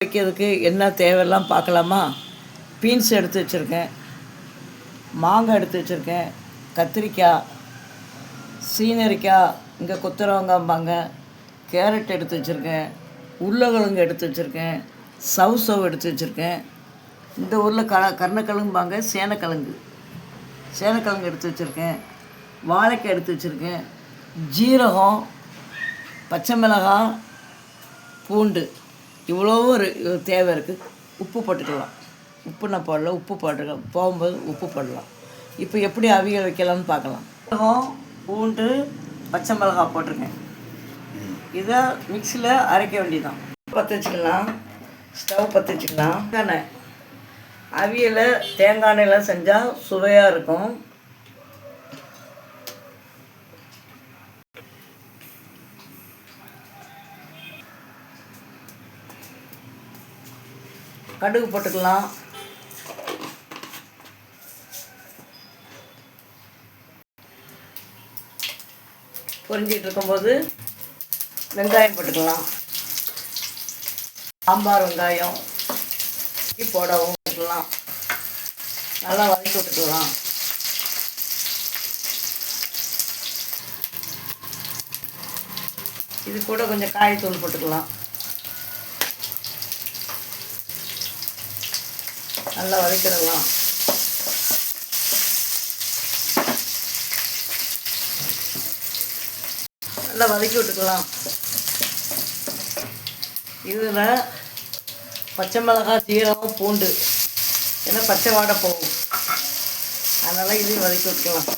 வைக்கிறதுக்கு என்ன தேவையெல்லாம் பார்க்கலாமா? பீன்ஸ் எடுத்து வச்சுருக்கேன். மாங்காய் எடுத்து வச்சுருக்கேன். கத்திரிக்காய் சீனரிக்காய் இங்கே கொத்தரவங்காம்பாங்க. கேரட் எடுத்து வச்சுருக்கேன். உருளைக்கிழங்கு எடுத்து வச்சுருக்கேன். சவ் சவ் எடுத்து வச்சுருக்கேன். இந்த ஊரில் க கருணக்கிழங்கும்பாங்க சேனக்கிழங்கு. சேனக்கிழங்கு எடுத்து வச்சுருக்கேன். வாழைக்காய் எடுத்து வச்சுருக்கேன். ஜீரகம் பச்சை மிளகாய் பூண்டு. இவ்வளோவும் ஒரு தேவை இருக்குது உப்பு போட்டுக்கலாம். உப்பு நான் போடல உப்பு போட்டுக்கலாம் போகும்போது உப்பு போடலாம். இப்போ எப்படி அவியல் வைக்கலாம்னு பார்க்கலாம். ஜீரகம் பூண்டு பச்சை மிளகாய் போட்டிருக்கேன். இதை மிக்சியில் அரைக்க வேண்டியதான் பற்ற வச்சுக்கலாம். ஸ்டவ் பற்ற வச்சுக்கலாம். எண்ணெய். அவியலை தேங்காய் எண்ணெயெலாம் செஞ்சால் சுவையாக இருக்கும். கடுகு போட்டுக்கலாம். பொரிஞ்சிட்டு இருக்கும்போது வெங்காயம் போட்டுக்கலாம். சாம்பார் வெங்காயம் போடவும் போட்டுக்கலாம் நல்லா வதக்கி விட்டுக்கலாம். இது கூட கொஞ்சம் காயத்தூள் போட்டுக்கலாம். நல்லா வதக்கிடலாம். நல்லா வதக்கி விட்டுக்கலாம். இதில் பச்சை மிளகாய் சீரகம் பூண்டு. ஏன்னா பச்சை வாடை போகும். அதனால் இதையும் வதக்கி விட்டுக்கலாம்.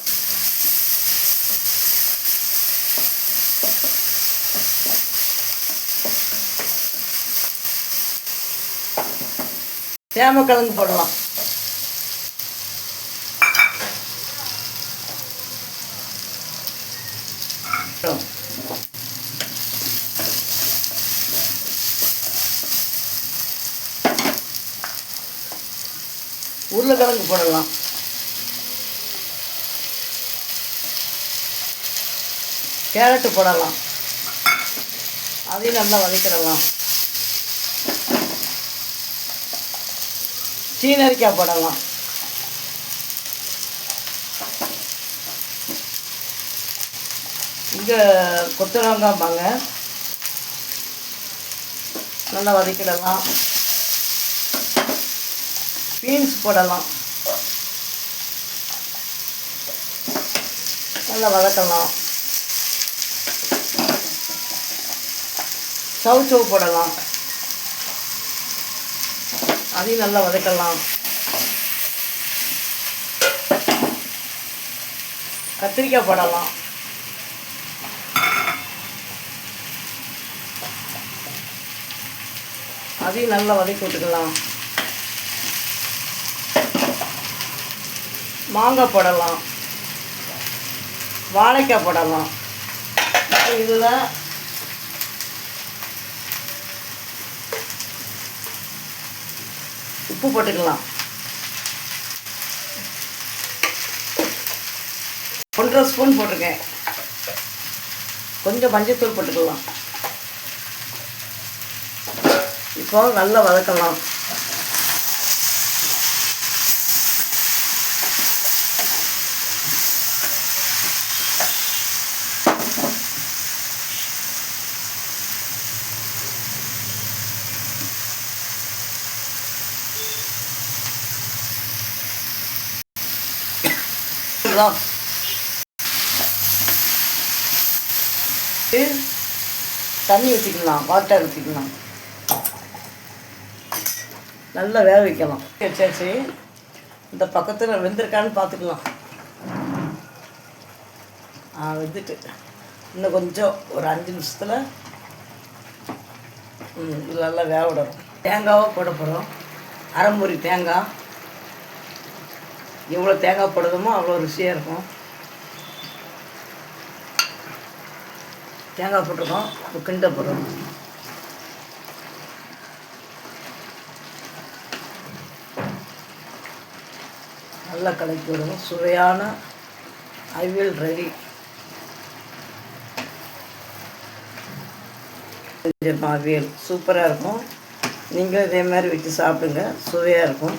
சேமக்கிழங்கு போடலாம். உருளைக்கிழங்கு போடலாம். கேரட்டு போடலாம். அதையும் நல்லா வதக்கிடலாம். சீனரிக்காய் போடலாம். இங்கே கொத்தரவங்காம்பாங்க நல்லா வதக்கிடலாம். பீன்ஸ் போடலாம். நல்லா வதக்கலாம். சவு சவு போடலாம். அதையும் நல்லா வதக்கலாம். கத்திரிக்காய் போடலாம். அதையும் நல்லா வதக்கி விட்டுக்கலாம். மாங்காய் போடலாம். வாழைக்காய் போடலாம். இதில் உப்பு போட்டுக்கலாம். ஒன்றரை ஸ்பூன் போட்டிருக்கேன். கொஞ்சம் மஞ்சத்தூள் போட்டுக்கலாம். இப்போ நல்லா வதக்கலாம். இதுதான். தண்ணி ஊற்றிக்கலாம் வாட்டர் ஊற்றிக்கலாம் நல்லா வேக வைக்கலாம் வச்சாச்சு இந்த பக்கத்தில் வெந்திருக்கான்னு பார்த்துக்கலாம் ஆ வெந்துட்டு இன்னும் கொஞ்சம் ஒரு அஞ்சு நிமிஷத்தில் இது நல்லா வேக விடணும் தேங்காவை போட போகிறோம் அரைமுறி தேங்காய் எவ்வளோ தேங்காய் போடுறதுமோ அவ்வளோ ருசியாக இருக்கும். தேங்காய் போட்டிருக்கோம். இப்போ கிண்ட போடுறோம். நல்லா கலக்கி விடுவோம் சுவையான அவியல் ரெடி. அவியல் சூப்பராக இருக்கும். நீங்களும் இதே மாதிரி வச்சு சாப்பிடுங்க. சுவையாக இருக்கும்.